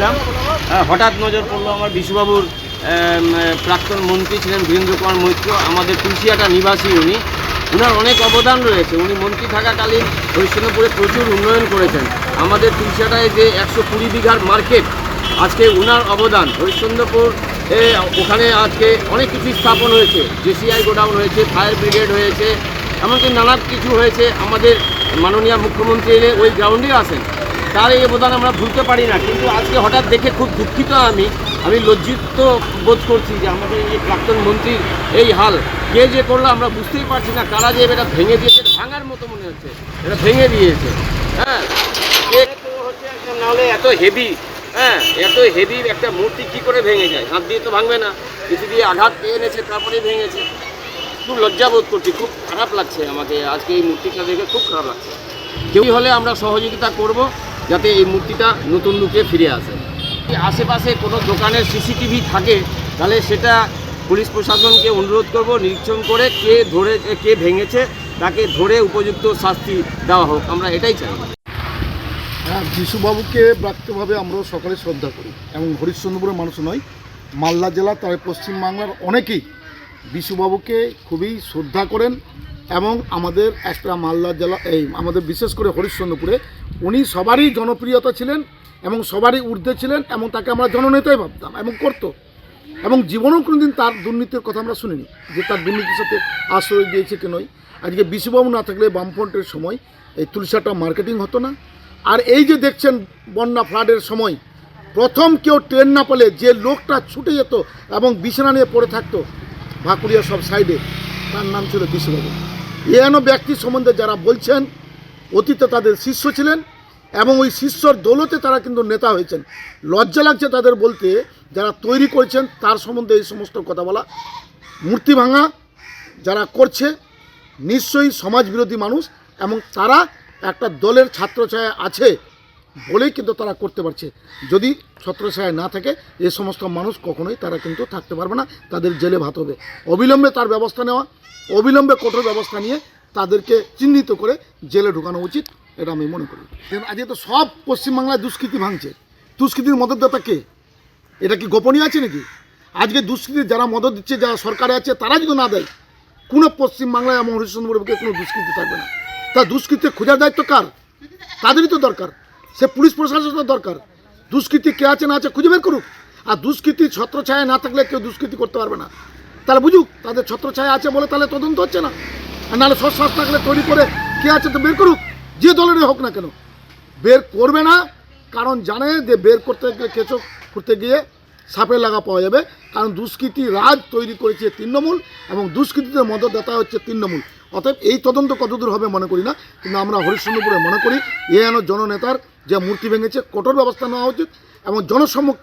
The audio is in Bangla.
যাচ্ছিলাম হ্যাঁ, হঠাৎ নজর পড়ল আমার আহ, প্রাক্তন মন্ত্রী ছিলেন বীরেন্দ্র কুমার মৈত্র আমাদের তুলসিয়াটা নিবাসী উনি। ওনার অনেক অবদান রয়েছে। উনি মন্ত্রী থাকাকালীন হরিশ্চন্দ্রপুরে প্রচুর উন্নয়ন করেছেন। আমাদের তুলসিয়াটায় যে একশো কুড়ি বিঘার মার্কেট আজকে উনার অবদান। হরিশ্চন্দ্রপুর ওখানে আজকে অনেক কিছু স্থাপন হয়েছে। জেসিআই গোডাউন হয়েছে ফায়ার ব্রিগেড হয়েছে এমনকি নানা কিছু হয়েছে। আমাদের মাননীয় মুখ্যমন্ত্রী ওই গ্রাউন্ডেই আসেন। তার এই অবদান আমরা ভুলতে পারি না। কিন্তু আজকে হঠাৎ দেখে খুব দুঃখিত আমি। আমি লজ্জিত বোধ করছি যে আমাদের এই প্রাক্তন মন্ত্রীর এই হাল, কে যে করল আমরা বুঝতেই পারছি না। কারা যে এটা ভেঙে দিয়েছে ভাঙার মতো মনে হচ্ছে। এটা ভেঙে দিয়েছে। হ্যাঁ? নাহলে এত হেভি হ্যাঁ? এত হেভি একটা মূর্তি কি করে ভেঙে যায়? হাত দিয়ে তো ভাঙবে না। কিছু দিয়ে আঘাত পেয়ে এনেছে, তারপরেই ভেঙেছে। খুব লজ্জা বোধ করছি, খুব খারাপ লাগছে আমাকে। আজকে এই মূর্তিটা দেখে খুব খারাপ লাগছে। কেউ হলে আমরা সহযোগিতা করব। যাতে এই মূর্তিটা নতুন রূপে ফিরে আসে। আশেপাশে কোনো দোকানের সিসিটিভি থাকে, তাহলে সেটা পুলিশ প্রশাসনকে অনুরোধ করব, নিরীক্ষণ করে কে ধরে, কে ভেঙেছে, তাকে ধরে উপযুক্ত শাস্তি দেওয়া হোক, আমরা এটাই চাই। হ্যাঁ যিশুবাবুকে ব্যক্তভাবে আমরা সকালে শ্রদ্ধা করি, এবং হরিশ্চন্দ্রপুরের মানুষ নয়, মালদা জেলা তার পশ্চিমবাংলার অনেকেই বিশুবাবুকে খুবই শ্রদ্ধা করেন এবং আমাদের একটা মালদা জেলা, এই আমাদের বিশেষ করে হরিশ্চন্দ্রপুরে, উনি সবারই জনপ্রিয়তা ছিলেন এবং সবারই ঊর্ধ্বে ছিলেন এবং তাকে আমরা জননেতাই ভাবতাম এবং করতো। এবং জীবনেও কোনোদিন তার দুর্নীতির কথা আমরা শুনিনি যে তার দুর্নীতির সাথে আশ্রয় দিয়েছে কি নয়। আজকে বিশুবাবু না থাকলে বামফ্রন্টের সময় এই তুলসাটা মার্কেটিং হতো না। আর এই যে দেখছেন বন্যা ফ্লাডের সময়, প্রথম কেউ ট্রেন না পেলে যে লোকটা ছুটে যেত এবং বিছানা নিয়ে পড়ে থাকতো ভাকুরিয়া সব সাইডে, তার নাম ছিল বিশুবাবু এন ব্যক্তি সম্বন্ধে যারা বলছেন, অতীতে তাদের শিষ্য ছিলেন এবং ওই শিষ্যর দৌলতে তারা কিন্তু নেতা হয়েছেন। লজ্জা লাগছে তাদের বলতে, যারা তৈরি করেছেন তার সম্বন্ধে এই সমস্ত কথা বলা। মূর্তি ভাঙা যারা করছে, নিশ্চয়ই সমাজ বিরোধী মানুষ এবং তারা একটা দলের ছাত্রছায়া আছে বলেই কিন্তু তারা করতে পারছে। যদি ছত্রছায়া না থাকে এই সমস্ত মানুষ কখনোই তারা কিন্তু থাকতে পারবে না, তাদের জেলে ভাত হবে। অবিলম্বে তার ব্যবস্থা নেওয়া অবিলম্বে কঠোর ব্যবস্থা নিয়ে তাদেরকে চিহ্নিত করে জেলে ঢোকানো উচিত, এটা আমি মনে করি। আজকে তো সব পশ্চিমবাংলায় দুষ্কৃতি ভাঙছে। দুষ্কৃতির মদতদাতা কে? এটা কি গোপনীয় আছে নাকি? আজকে দুষ্কৃতি যারা মদত দিচ্ছে, যারা সরকারে আছে, তারা যদি না দেয়, কোনো পশ্চিমবাংলায় এবং হরিশ্চন্দ্রপুরকে কোনো দুষ্কৃতি থাকবে না। তা দুষ্কৃতি খোঁজার দায়িত্ব কার? তাদেরই তো দরকার। সে পুলিশ প্রশাসনের দরকার। দুষ্কৃতি কে আছে না আছে খুঁজে বের করুক। আর দুষ্কৃতি ছত্রছায়া না থাকলে কেউ দুষ্কৃতি করতে পারবে না। তাহলে বুঝুক, তাদের ছত্রছায়া আছে বলে তাহলে তদন্ত হচ্ছে না। আর নাহলে সশ্বাস থাকলে তৈরি করে কে আছে তো বের করুক, যে দলেরই হোক না কেন। বের করবে না, কারণ জানে যে বের করতে কেঁচো করতে গিয়ে সাপের লাগা পাওয়া যাবে। কারণ দুষ্কৃতি রাজ তৈরি করেছে তৃণমূল এবং দুষ্কৃতীদের মদতদাতা হচ্ছে তৃণমূল। অতএব এই তদন্ত কতদূর হবে মনে করি না, কিন্তু আমরা হরিশ্চন্দ্রপুরে মনে করি, এ যেন জননেতার যে মূর্তি ভেঙেছে, কঠোর ব্যবস্থা নেওয়া উচিত এবং জনসম্মুখে